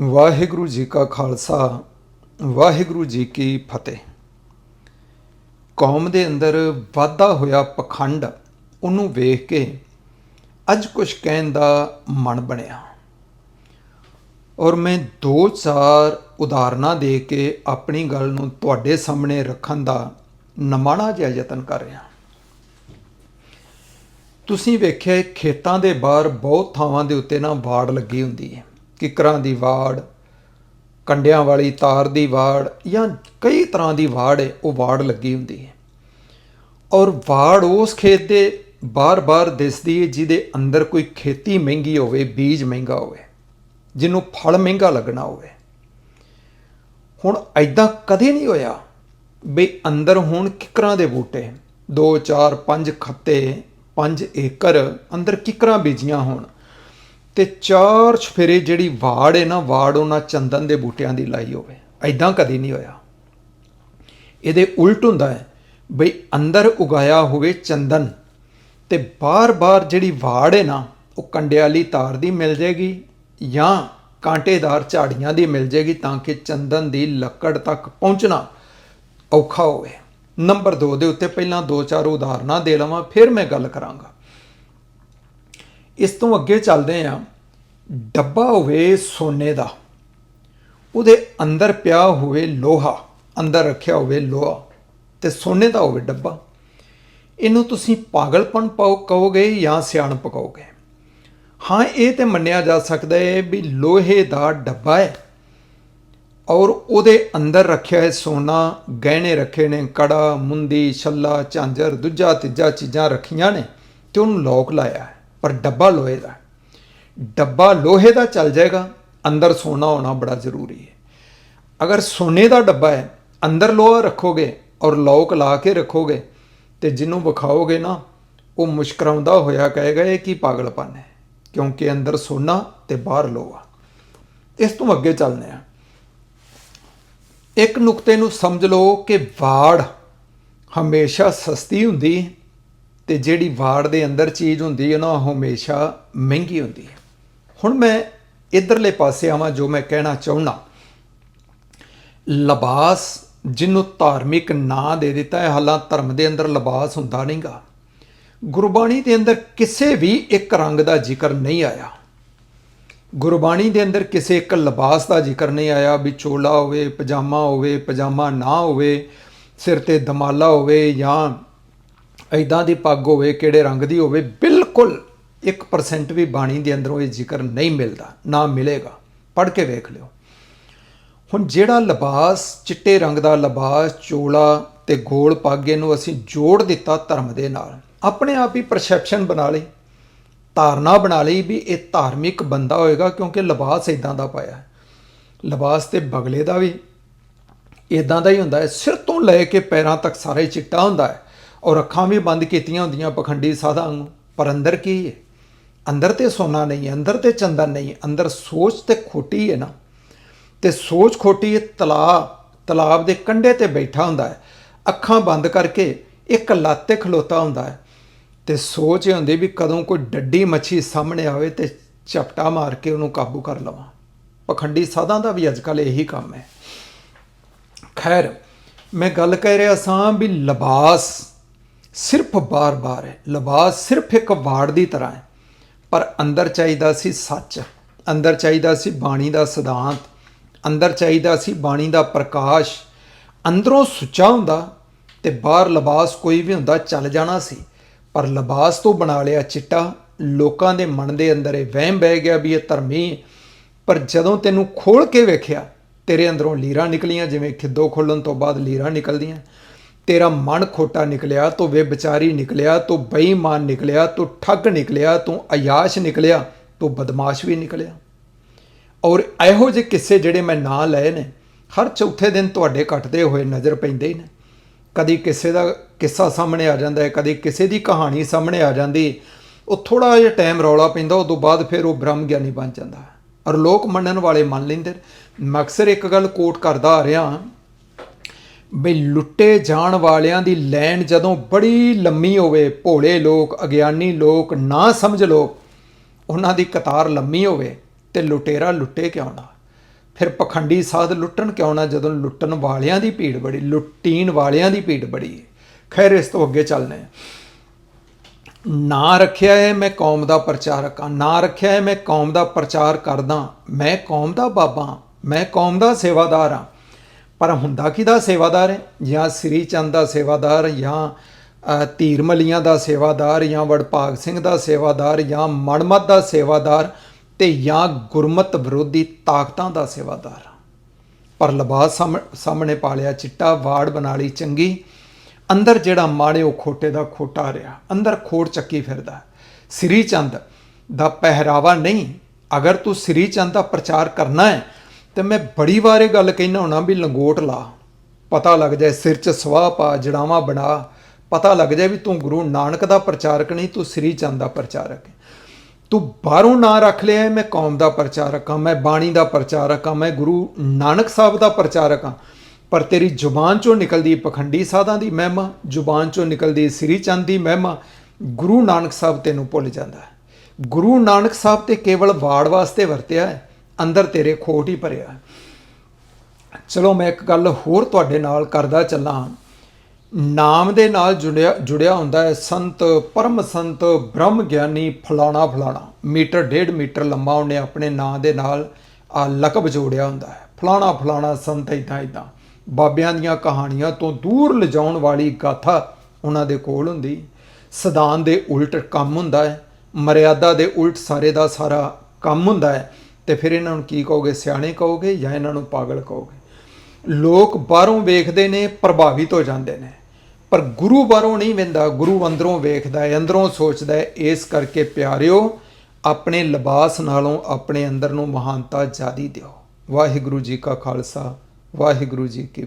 ਵਾਹਿਗੁਰੂ ਜੀ ਕਾ ਖਾਲਸਾ, ਵਾਹਿਗੁਰੂ ਜੀ ਕੀ ਫਤਿਹ। ਕੌਮ ਦੇ ਅੰਦਰ ਵਾਧਾ ਹੋਇਆ ਪਖੰਡ, ਉਹਨੂੰ ਵੇਖ ਕੇ ਅੱਜ ਕੁਝ ਕਹਿਣ ਦਾ ਮਨ ਬਣਿਆ। ਔਰ ਮੈਂ ਦੋ ਚਾਰ ਉਦਾਹਰਨਾਂ ਦੇ ਕੇ ਆਪਣੀ ਗੱਲ ਨੂੰ ਤੁਹਾਡੇ ਸਾਹਮਣੇ ਰੱਖਣ ਦਾ ਨਮਾਣਾ ਜਿਹਾ ਯਤਨ ਕਰ ਰਿਹਾ। ਤੁਸੀਂ ਵੇਖਿਆ ਖੇਤਾਂ ਦੇ ਬਾਹਰ ਬਹੁਤ ਥਾਵਾਂ ਦੇ ਉੱਤੇ ਨਾ ਵਾੜ ਲੱਗੀ ਹੁੰਦੀ ਹੈ। ਕਿਕਰਾਂ ਦੀ ਵਾੜ, ਕੰਡਿਆਂ ਵਾਲੀ ਤਾਰ ਦੀ ਵਾੜ ਜਾਂ ਕਈ ਤਰ੍ਹਾਂ ਦੀ ਵਾੜ ਹੈ, ਉਹ ਵਾੜ ਲੱਗੀ ਹੁੰਦੀ ਹੈ। ਔਰ ਵਾੜ ਉਸ ਖੇਤ ਦੇ ਬਾਰ-ਬਾਰ ਦਿਸਦੀ ਹੈ, ਜਿਹਦੇ ਅੰਦਰ ਕੋਈ ਖੇਤੀ ਮਹਿੰਗੀ ਹੋਵੇ, ਬੀਜ ਮਹਿੰਗਾ ਹੋਵੇ, ਜਿਹਨੂੰ ਫਲ ਮਹਿੰਗਾ ਲੱਗਣਾ ਹੋਵੇ। ਹੁਣ ਐਦਾਂ ਕਦੇ ਨਹੀਂ ਹੋਇਆ ਵੀ ਅੰਦਰ ਹੁਣ ਕਿਕਰਾਂ ਦੇ ਬੂਟੇ 2 4 5 ਖੱਤੇ 5 ਏਕੜ ਅੰਦਰ ਕਿਕਰਾਂ ਬੀਜੀਆਂ ਹੋਣ। ਤੇ ਚਾਰ ਛਫੇਰੇ ਜਿਹੜੀ ਵਾੜ ਹੈ ਨਾ, ਵਾੜ ਉਹਨਾਂ ਚੰਦਨ ਦੇ ਬੂਟਿਆਂ ਦੀ ਲਾਈ ਹੋਵੇ। ਐਦਾਂ ਕਦੀ ਨਹੀਂ ਹੋਇਆ। ਇਹਦੇ ਉਲਟ ਹੁੰਦਾ ਹੈ, ਬਈ ਅੰਦਰ ਉਗਾਇਆ ਹੋਵੇ ਚੰਦਨ ਤੇ ਬਾਰ-ਬਾਰ ਜਿਹੜੀ ਵਾੜ ਹੈ ਨਾ, ਉਹ ਕੰਡੇ ਵਾਲੀ ਤਾਰ ਦੀ ਮਿਲ ਜੇਗੀ ਜਾਂ ਕਾਂਟੇਦਾਰ ਝਾੜੀਆਂ ਦੀ ਮਿਲ ਜੇਗੀ ਤਾਂ ਕਿ ਚੰਦਨ ਦੀ ਲੱਕੜ ਤੱਕ ਪਹੁੰਚਣਾ ਔਖਾ ਹੋਵੇ। ਨੰਬਰ 2 ਦੇ ਉੱਤੇ ਪਹਿਲਾਂ ਦੋ ਚਾਰ ਉਦਾਹਰਨਾਂ ਦੇ ਲਵਾਂ, ਫਿਰ ਮੈਂ ਗੱਲ ਕਰਾਂਗਾ। ਇਸ ਤੋਂ ਅੱਗੇ ਚੱਲਦੇ ਹਾਂ। ਡੱਬਾ ਹੋਵੇ ਸੋਨੇ ਦਾ, ਉਹਦੇ ਅੰਦਰ ਪਿਆ ਹੋਵੇ ਲੋਹਾ, ਅੰਦਰ ਰੱਖਿਆ ਹੋਵੇ ਲੋਹਾ ਤੇ ਸੋਨੇ ਦਾ ਹੋਵੇ ਡੱਬਾ। ਇਹਨੂੰ ਤੁਸੀਂ ਪਾਗਲਪਣ ਪਾਓ, ਕਹੋਗੇ ਜਾਂ ਸਿਆਣਪ ਕਹੋਗੇ? ਹਾਂ, ਇਹ ਤੇ ਮੰਨਿਆ ਜਾ ਸਕਦਾ ਹੈ ਵੀ ਲੋਹੇ ਦਾ ਡੱਬਾ ਹੈ ਔਰ ਉਹਦੇ ਅੰਦਰ ਰੱਖਿਆ ਹੈ ਸੋਨਾ, ਗਹਿਣੇ ਰੱਖੇ ਨੇ, ਕੜਾ, ਮੁੰਦੀ, ਛੱਲਾ, ਝਾਂਜਰ, ਦੂਜਾ ਤੀਜਾ ਚੀਜ਼ਾਂ ਰੱਖੀਆਂ ਨੇ ਤੇ ਉਹਨੂੰ ਲੋਕ ਲਾਇਆ ਹੈ। ਪਰ ਡੱਬਾ ਲੋਹੇ ਦਾ ਡੱਬਾ ਲੋਹੇ ਦਾ ਚੱਲ ਜਾਏਗਾ, ਅੰਦਰ ਸੋਨਾ ਹੋਣਾ ਬੜਾ ਜ਼ਰੂਰੀ ਹੈ। ਅਗਰ ਸੋਨੇ ਦਾ ਡੱਬਾ ਹੈ, ਅੰਦਰ ਲੋਹਾ ਰੱਖੋਗੇ ਔਰ ਲੋਕ ਲਾ ਕੇ ਰੱਖੋਗੇ ਤੇ ਜਿਹਨੂੰ ਵਿਖਾਓਗੇ ਨਾ, ਉਹ ਮੁਸ਼ਕਰਾਉਂਦਾ ਹੋਇਆ ਕਹੇਗਾ, ਇਹ ਕੀ ਪਾਗਲਪਨ ਹੈ? ਕਿਉਂਕਿ ਅੰਦਰ ਸੋਨਾ ਤੇ ਬਾਹਰ ਲੋਹਾ। ਇਸ ਤੋਂ ਅੱਗੇ ਚੱਲਦੇ ਹਾਂ। ਇੱਕ ਨੁਕਤੇ ਨੂੰ ਸਮਝ ਲਓ ਕਿ ਵਾੜ ਹਮੇਸ਼ਾ ਸਸਤੀ ਹੁੰਦੀ ਤੇ ਜਿਹੜੀ ਵਾੜ ਦੇ ਅੰਦਰ ਚੀਜ਼ ਹੁੰਦੀ ਹੈ ਨਾ, ਉਹ ਹਮੇਸ਼ਾ ਮਹਿੰਗੀ ਹੁੰਦੀ ਹੈ। ਹੁਣ ਮੈਂ ਇਧਰਲੇ ਪਾਸੇ ਆਵਾਂ, ਜੋ ਮੈਂ ਕਹਿਣਾ ਚਾਹੁੰਦਾ। ਲਿਬਾਸ ਜਿਹਨੂੰ ਧਾਰਮਿਕ ਨਾਂ ਦੇ ਦਿੱਤਾ ਹੈ ਹਾਲਾਂ ਧਰਮ ਦੇ ਅੰਦਰ ਲਿਬਾਸ ਹੁੰਦਾ ਨਹੀਂਗਾ। ਗੁਰਬਾਣੀ ਦੇ ਅੰਦਰ ਕਿਸੇ ਵੀ ਇੱਕ ਰੰਗ ਦਾ ਜ਼ਿਕਰ ਨਹੀਂ ਆਇਆ। ਗੁਰਬਾਣੀ ਦੇ ਅੰਦਰ ਕਿਸੇ ਇੱਕ ਲਿਬਾਸ ਦਾ ਜ਼ਿਕਰ ਨਹੀਂ ਆਇਆ, ਵੀ ਚੋਲਾ ਹੋਵੇ, ਪਜਾਮਾ ਹੋਵੇ, ਪਜਾਮਾ ਨਾ ਹੋਵੇ, ਸਿਰ ਤੇ ਦਮਾਲਾ ਹੋਵੇ ਜਾਂ ਐਦਾਂ ਦੀ ਪੱਗ ਹੋਵੇ, ਕਿਹੜੇ ਰੰਗ ਦੀ ਹੋਵੇ, ਬਿਲਕੁਲ 1% ਵੀ ਬਾਣੀ ਦੇ ਅੰਦਰੋਂ ਇਹ ਜ਼ਿਕਰ ਨਹੀਂ ਮਿਲਦਾ, ਨਾ ਮਿਲੇਗਾ। ਪੜ੍ਹ ਕੇ ਵੇਖ ਲਿਓ। ਹੁਣ ਜਿਹੜਾ ਲਿਬਾਸ, ਚਿੱਟੇ ਰੰਗ ਦਾ ਲਿਬਾਸ, ਚੋਲਾ ਤੇ ਗੋਲ ਪਾਗੇ ਨੂੰ ਅਸੀਂ ਜੋੜ ਦਿੱਤਾ ਧਰਮ ਦੇ ਨਾਲ। ਆਪਣੇ ਆਪ ਹੀ ਪਰਸੈਪਸ਼ਨ ਬਣਾ ਲਈ, ਧਾਰਨਾ ਬਣਾ ਲਈ ਵੀ ਇਹ ਧਾਰਮਿਕ ਬੰਦਾ ਹੋਏਗਾ ਕਿਉਂਕਿ ਲਿਬਾਸ ਇਦਾਂ ਦਾ ਪਾਇਆ ਹੈ। ਲਿਬਾਸ ਤੇ ਬਗਲੇ ਦਾ ਵੀ ਇਦਾਂ ਦਾ ਹੀ ਹੁੰਦਾ ਹੈ। ਸਿਰ ਤੋਂ ਲੈ ਕੇ ਪੈਰਾਂ ਤੱਕ ਸਾਰਾ ਹੀ ਚਿੱਟਾ ਹੁੰਦਾ ਹੈ। ਔਰ ਅੱਖਾਂ ਵੀ ਬੰਦ ਕੀਤੀਆਂ ਹੁੰਦੀਆਂ ਪਖੰਡੀ ਸਾਧਾਂ ਨੂੰ। ਪਰ ਅੰਦਰ ਕੀ ਹੈ ਅੰਦਰ ਤੇ ਸੋਨਾ ਨਹੀਂ ਹੈ ਅੰਦਰ ਤੇ ਚੰਦਨ ਨਹੀਂ ਅੰਦਰ ਸੋਚ ਤੇ ਖੋਟੀ ਹੈ ਨਾ। ਤੇ ਸੋਚ ਖੋਟੀ ਹੈ ਤਲਾਬ ਤਲਾਬ ਦੇ ਕੰਢੇ ਤੇ ਬੈਠਾ ਹੁੰਦਾ ਹੈ ਅੱਖਾਂ ਬੰਦ ਕਰਕੇ ਇੱਕ ਲੱਤ ਖਲੋਤਾ ਹੁੰਦਾ ਹੈ ਤੇ ਸੋਚ ਇਹ ਹੁੰਦੀ ਵੀ ਕਦੋਂ ਕੋਈ ਡੱਡੀ ਮੱਛੀ ਸਾਹਮਣੇ ਆਵੇ ਤੇ ਝਪਟਾ ਮਾਰ ਕੇ ਉਹਨੂੰ ਕਾਬੂ ਕਰ ਲਵਾਂ। ਪਖੰਡੀ ਸਾਧਾਂ ਦਾ ਵੀ ਅੱਜਕੱਲ ਇਹੀ ਕੰਮ ਹੈ ਖੈਰ, ਮੈਂ ਗੱਲ ਕਹਿ ਰਿਹਾ ਸਾਂ ਵੀ ਲਿਬਾਸ ਸਿਰਫ ਬਾਰ-ਬਾਰ ਹੈ। ਲਿਬਾਸ ਸਿਰਫ ਇੱਕ ਵਾੜ ਦੀ ਤਰ੍ਹਾਂ ਹੈ। ਪਰ ਅੰਦਰ ਚਾਹੀਦਾ ਸੀ ਸੱਚ। ਅੰਦਰ ਚਾਹੀਦਾ ਸੀ ਬਾਣੀ ਦਾ ਸਿਧਾਂਤ। ਅੰਦਰ ਚਾਹੀਦਾ ਸੀ ਬਾਣੀ ਦਾ ਪ੍ਰਕਾਸ਼। ਅੰਦਰੋਂ ਸੁੱਚਾ ਹੁੰਦਾ ਤੇ ਬਾਹਰ ਲਿਬਾਸ ਕੋਈ ਵੀ ਹੁੰਦਾ ਚੱਲ ਜਾਣਾ ਸੀ। ਪਰ ਲਿਬਾਸ ਤੋਂ ਬਣਾ ਲਿਆ ਚਿੱਟਾ ਲੋਕਾਂ ਦੇ ਮਨ ਦੇ ਅੰਦਰ ਇਹ ਵਹਿਮ ਬਹਿ ਗਿਆ ਵੀ ਇਹ ਧਰਮੀ ਪਰ ਜਦੋਂ ਤੈਨੂੰ ਖੋਲ ਕੇ ਵੇਖਿਆ, ਤੇਰੇ ਅੰਦਰੋਂ ਲੀਰਾਂ ਨਿਕਲੀਆਂ ਜਿਵੇਂ ਖਿੱਦੋ ਖੋਲਣ ਤੋਂ ਬਾਅਦ ਲੀਰਾਂ ਨਿਕਲਦੀਆਂ। ਤੇਰਾ ਮਨ ਖੋਟਾ ਨਿਕਲਿਆ, ਤੂੰ ਵੇ ਨਿਕਲਿਆ, ਤੂੰ ਬੇਈਮਾਨ ਨਿਕਲਿਆ, ਤੂੰ ਠੱਗ ਨਿਕਲਿਆ, ਤੂੰ ਅਯਾਸ਼ ਨਿਕਲਿਆ, ਤੂੰ ਬਦਮਾਸ਼ ਵੀ ਨਿਕਲਿਆ ਔਰ ਇਹੋ ਜਿਹੇ ਕਿੱਸੇ ਜਿਹੜੇ ਮੈਂ ਨਾਂ ਲਏ ਨੇ, ਹਰ ਚੌਥੇ ਦਿਨ ਤੁਹਾਡੇ ਕੱਟਦੇ ਹੋਏ ਨਜ਼ਰ ਪੈਂਦੇ ਹੀ ਨੇ ਕਦੀ ਕਿਸੇ ਦਾ ਕਿੱਸਾ ਸਾਹਮਣੇ ਆ ਜਾਂਦਾ ਹੈ, ਕਦੀ ਕਿਸੇ ਦੀ ਕਹਾਣੀ ਸਾਹਮਣੇ ਆ ਜਾਂਦੀ, ਉਹ ਥੋੜਾ ਜਿਹਾ ਟਾਈਮ ਰੌਲਾ ਪੈਂਦਾ, ਉਦੋਂ ਬਾਅਦ ਫਿਰ ਉਹ ਬ੍ਰਹਮ ਗਿਆਨੀ ਬਣ ਜਾਂਦਾ ਔਰ ਲੋਕ ਮੰਨਣ ਵਾਲੇ ਮੰਨ ਲੈਂਦੇ ਨੇ। ਮੈਂ ਅਕਸਰ ਇੱਕ ਗੱਲ ਕੋਟ ਕਰਦਾ ਆ ਰਿਹਾ ਬਈ ਲੁੱਟੇ ਜਾਣ ਵਾਲਿਆਂ ਦੀ ਲੈਣ ਜਦੋਂ ਬੜੀ ਲੰਮੀ ਹੋਵੇ ਭੋਲੇ ਲੋਕ ਅਗਿਆਨੀ ਲੋਕ ਨਾ ਸਮਝ ਲੋਕ ਉਹਨਾਂ ਦੀ ਕਤਾਰ ਲੰਮੀ ਹੋਵੇ ਤੇ ਲੁਟੇਰਾ ਲੁੱਟੇ ਕਿਉਂ ਨਾ? ਫਿਰ ਪਖੰਡੀ ਸਾਧ ਲੁੱਟਣ ਕਿਉਂ ਨਾ ਜਦੋਂ ਲੁੱਟਣ ਵਾਲਿਆਂ ਦੀ ਭੀੜ ਬੜੀ ਲੁੱਟੀਣ ਵਾਲਿਆਂ ਦੀ ਭੀੜ ਬੜੀ? ਹੈ ਖੈਰ ਇਸ ਤੋਂ ਅੱਗੇ ਚੱਲਨੇ ਨਾ ਰੱਖਿਆ ਹੈ ਮੈਂ ਕੌਮ ਦਾ ਪ੍ਰਚਾਰਕ ਹਾਂ ਨਾ ਰੱਖਿਆ ਹੈ ਮੈਂ ਕੌਮ ਦਾ ਪ੍ਰਚਾਰ ਕਰਦਾ ਮੈਂ ਕੌਮ ਦਾ ਬਾਬਾ ਹਾਂ, ਮੈਂ ਕੌਮ ਦਾ ਸੇਵਾਦਾਰ ਹਾਂ। ਪਰ ਹੁੰਦਾ ਕਿਹਦਾ ਸੇਵਾਦਾਰ ਹੈ? ਜਾਂ ਸ੍ਰੀ ਚੰਦ ਦਾ ਸੇਵਾਦਾਰ ਜਾਂ ਅ, ਦਾ ਸੇਵਾਦਾਰ ਜਾਂ ਵਡਭਾਗ ਸਿੰਘ ਦਾ ਸੇਵਾਦਾਰ ਜਾਂ ਮਨਮਤ ਦਾ ਸੇਵਾਦਾਰ ਤੇ ਜਾਂ ਗੁਰਮਤ ਵਿਰੋਧੀ ਤਾਕਤਾਂ ਦਾ ਸੇਵਾਦਾਰ। ਪਰ ਲਿਬਾਸ ਸਾਹਮ- ਸਾਹਮਣੇ ਪਾਲਿਆ ਚਿੱਟਾ ਵਾੜ ਬਣਾ ਲਈ ਚੰਗੀ। ਅੰਦਰ ਜਿਹੜਾ ਮਾੜਿਓ ਖੋਟੇ ਦਾ ਖੋਟਾ ਰਿਹਾ। ਅੰਦਰ ਖੋੜ ਚੱਕੀ ਫਿਰਦਾ। ਸ੍ਰੀ ਚੰਦ ਦਾ ਪਹਿਰਾਵਾ ਨਹੀਂ। ਅਗਰ ਤੂੰ ਸ੍ਰੀ ਚੰਦ ਦਾ ਪ੍ਰਚਾਰ ਕਰਨਾ ਹੈ ਤੇ ਮੈਂ ਬੜੀ ਵਾਰ ਇਹ ਗੱਲ ਕਹਿਣਾ ਹੁਣਾ ਵੀ ਲੰਗੋਟ ਲਾ। ਪਤਾ ਲੱਗ ਜਾਏ ਸਿਰ 'ਚ ਸਵਾਹ ਪਾ ਜੜਾਵਾਂ ਬਣਾ। ਪਤਾ ਲੱਗ ਜਾਏ ਵੀ ਤੂੰ ਗੁਰੂ ਨਾਨਕ ਦਾ ਪ੍ਰਚਾਰਕ ਨਹੀਂ ਤੂੰ ਸ੍ਰੀ ਚੰਦ ਦਾ ਪ੍ਰਚਾਰਕ ਹੈ। ਤੂੰ ਬਾਹਰੋਂ ਨਾਂ ਰੱਖ ਲਿਆ ਹੈ, ਮੈਂ ਕੌਮ ਦਾ ਪ੍ਰਚਾਰਕ ਹਾਂ ਮੈਂ ਬਾਣੀ ਦਾ ਪ੍ਰਚਾਰਕ ਹਾਂ ਮੈਂ ਗੁਰੂ ਨਾਨਕ ਸਾਹਿਬ ਦਾ ਪ੍ਰਚਾਰਕ ਹਾਂ। ਪਰ ਤੇਰੀ ਜ਼ੁਬਾਨ ਚੋਂ ਨਿਕਲਦੀ ਪਖੰਡੀ ਸਾਧਾਂ ਦੀ ਮਹਿਮਾ ਜ਼ੁਬਾਨ ਚੋਂ ਨਿਕਲਦੀ ਸ੍ਰੀ ਚੰਦ ਦੀ ਮਹਿਮਾ ਗੁਰੂ ਨਾਨਕ ਸਾਹਿਬ ਤੈਨੂੰ ਭੁੱਲ ਜਾਂਦਾ ਹੈ। ਗੁਰੂ ਨਾਨਕ ਸਾਹਿਬ ਤੇ ਕੇਵਲ ਵਾੜ ਵਾਸਤੇ ਵਰਤਿਆ ਹੈ। ਅੰਦਰ ਤੇਰੇ ਖੋਟ ਹੀ ਭਰਿਆ ਚਲੋ ਮੈਂ ਇੱਕ ਗੱਲ ਹੋਰ ਤੁਹਾਡੇ ਨਾਲ ਕਰਦਾ ਚੱਲਾਂ। ਨਾਮ ਦੇ ਨਾਲ ਜੁੜਿਆ ਜੁੜਿਆ ਹੁੰਦਾ ਹੈ ਸੰਤ, ਪਰਮ ਸੰਤ, ਬ੍ਰਹਮ ਗਿਆਨੀ ਫਲਾਣਾ ਫਲਾਣਾ। ਮੀਟਰ, ਡੇਢ ਮੀਟਰ ਲੰਮਾ ਉਹਨੇ ਆਪਣੇ ਨਾਂ ਦੇ ਨਾਲ ਆ ਲਕਬ ਜੋੜਿਆ ਹੁੰਦਾ ਹੈ। ਫਲਾਣਾ ਫਲਾਣਾ ਸੰਤ ਇਦਾਂ ਇਦਾਂ ਬਾਬਿਆਂ ਦੀਆਂ ਕਹਾਣੀਆਂ ਤੋਂ ਦੂਰ ਲਿਜਾਉਣ ਵਾਲੀ ਗਾਥਾ ਉਹਨਾਂ ਦੇ ਕੋਲ ਹੁੰਦੀ। ਸਦਾਨ ਦੇ ਉਲਟ ਕੰਮ ਹੁੰਦਾ ਹੈ। ਮਰਿਆਦਾ ਦੇ ਉਲਟ ਸਾਰੇ ਦਾ ਸਾਰਾ ਕੰਮ ਹੁੰਦਾ ਹੈ। ਤੇ ਫਿਰ ਇਹਨਾਂ ਨੂੰ ਕੀ ਕਹੋਗੇ? ਸਿਆਣੇ ਕਹੋਗੇ ਜਾਂ ਇਹਨਾਂ ਨੂੰ ਪਾਗਲ ਕਹੋਗੇ? ਲੋਕ ਬਾਹਰੋਂ ਵੇਖਦੇ ਨੇ, ਪ੍ਰਭਾਵਿਤ ਹੋ ਜਾਂਦੇ ਨੇ। ਪਰ ਗੁਰੂ ਬਾਹਰੋਂ ਨਹੀਂ ਵੇਂਦਾ ਗੁਰੂ ਅੰਦਰੋਂ ਵੇਖਦਾ ਹੈ, ਅੰਦਰੋਂ ਸੋਚਦਾ ਹੈ, ਇਸ ਕਰਕੇ ਪਿਆਰਿਓ, ਆਪਣੇ ਲਿਬਾਸ ਨਾਲੋਂ ਆਪਣੇ ਅੰਦਰ ਨੂੰ ਮਹਾਨਤਾ ਜ਼ਿਆਦੀ ਦਿਓ। ਵਾਹਿਗੁਰੂ ਜੀ ਕਾ ਖਾਲਸਾ, ਵਾਹਿਗੁਰੂ ਜੀ ਕੀ ਫਤਿਹ।